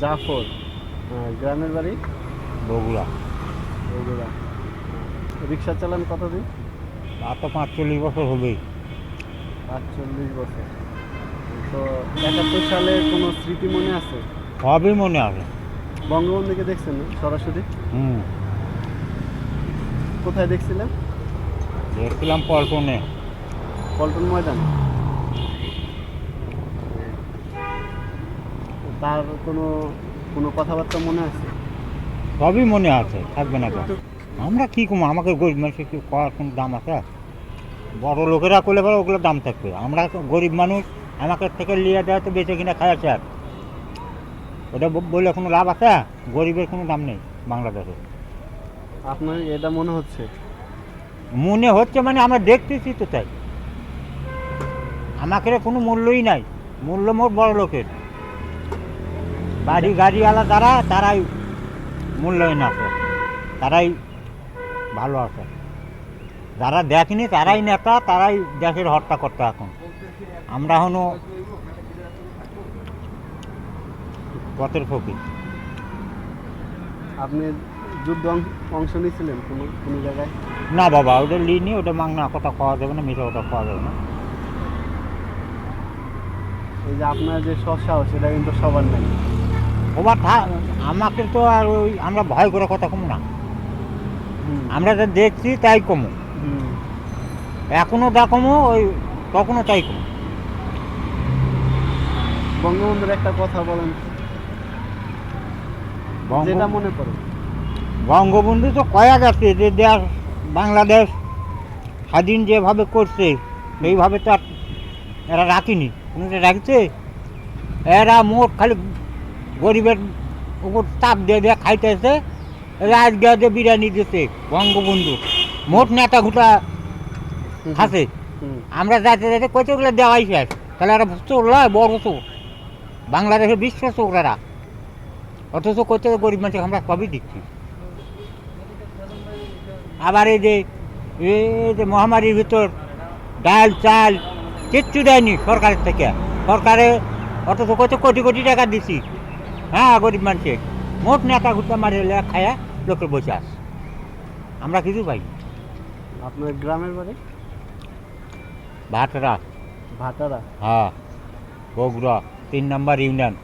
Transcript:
জাফর গ্রামের বাড়ি? বগুড়া। বগুড়া। রিক্সা চালান কতদিন? আর তো পাঁচচল্লিশ বছর হবেই। আটচল্লিশ বছর। তো একাত্তর সালে কোনো স্মৃতি মনে আছে? সবই মনে আছে। বঙ্গবন্ধুকে দেখছেন না? সরাসরি? হুম। কোথায় দেখছিলেন? দেখছিলাম পল্টনে। পল্টন ময়দান? তার কোনো কোনো কথাবার্তা মনে আছে? সবই মনে আছে থাকবে না কেন? আমরা কী কম আমাকে গরিব মানুষের কি করার কোনো দাম আছে? বড় লোকেরা করলে পরে ওগুলো দাম থাকবে। আমরা তো গরিব মানুষ আমাকে থেকে লিয়ে দেওয়া তো বেঁচে কিনা খাওয়া চার ওটা বলে কোনো লাভ আছে? গরিবের কোনো দাম নেই বাংলাদেশে। আপনার এটা মনে হচ্ছে? মনে হচ্ছে মানে আমরা দেখতেছি তো তাই। আমাকে কোনো মূল্যই নাই। মূল্য মোট বড় লোকের। বাড়ি গাড়িওয়ালা যারা তারাই মূল্যায়ন আছে তারাই ভালো আছে। যারা দেখেনি তারাই নেতা তারাই দেশের হত্যা করতে এখন। আমরা হনো পথের ফকির। আপনি যুদ্ধ অংশ নিয়েছিলেন কোনো কোনো জায়গায়? না বাবা ওটা লিনি ওটা মাংনা কথা খাওয়া যাবে না মিঠা কথা খাওয়া যাবে না। এই যে আপনার যে সৎসাহস সেটা কিন্তু সবার নাই। ওবার থা- আমাকে তো আর ওই আমরা ভয় করে কথা কম না। আমরা যা দেখছি তাই কমু। হুম। এখনও যা কমু ওই তখনও তাই কমু। বঙ্গবন্ধুর একটা কথা বলেন। যেটা মনে বঙ্গবন্ধু তো কয়া গেছে যে দেশ বাংলাদেশ স্বাধীন যেভাবে করছে এইভাবে তো আর এরা রাখিনি। কোনোটা রাখছে? এরা মোট খালি গরিবের উপর চাপ দিয়ে দিয়ে খাইতেছে রাজগাতে বিরিয়ানি দিতে বঙ্গবন্ধু। মোট নেতা ঘুটা খাসে আমরা যাতে যাতে কতগুলো দেওয়াই শেষ। তাহলে এরা চোর লয় বড় চোর। বাংলাদেশের বিশ্ব চোরেরা অথচ কত গরিব মানুষ আমরা সবই দিচ্ছি। আবার এই যে এই যে মহামারীর ভিতর ডাল চাল কিচ্ছু দেয়নি সরকারের থেকে। সরকারে অথচ কত কোটি কোটি টাকা দিছি। হ্যাঁ গরিব মানুষে। মোট নেতা ঘুরতে মারি খায়া লোকের বসে আস আমরা কিছু পাই আপনার গ্রামের বাড়ি? ভাতরা। ভাটারা হ্যাঁ বগুড়া তিন নম্বর ইউনিয়ন।